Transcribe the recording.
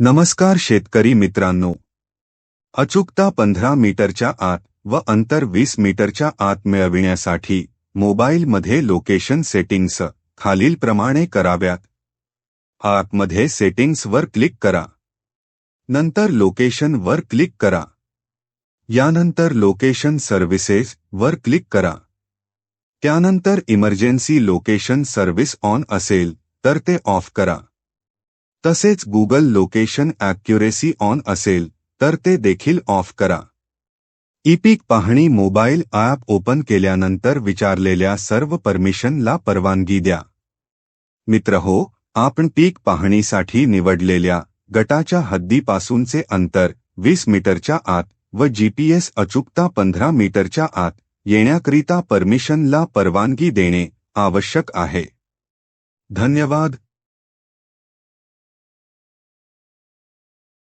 नमस्कार शेतकरी मित्रांनो. अचूकता पंधरा मीटरच्या आत व अंतर वीस मीटरच्या आत मिळविण्यासाठी मोबाईलमध्ये लोकेशन सेटिंग्स खालीलप्रमाणे कराव्यात. ॲपमध्ये सेटिंग्सवर क्लिक करा. नंतर लोकेशन वर क्लिक करा. यानंतर लोकेशन सर्व्हिसेस वर क्लिक करा. त्यानंतर इमर्जन्सी लोकेशन सर्व्हिस ऑन असेल तर ते ऑफ़ करा. तसेच गुगल लोकेशन ॲक्युरेसी ऑन असेल तर ते देखील ऑफ करा. ईपीक पाहणी मोबाईल ॲप ओपन केल्यानंतर विचारलेल्या सर्व परमिशनला परवानगी द्या. मित्र हो आपण पीक पाहणीसाठी निवडलेल्या गटाच्या हद्दीपासूनचे अंतर वीस मीटरच्या आत व जीपीएस अचूकता पंधरा मीटरच्या आत येण्याकरिता परमिशनला परवानगी देणे आवश्यक आहे. धन्यवाद.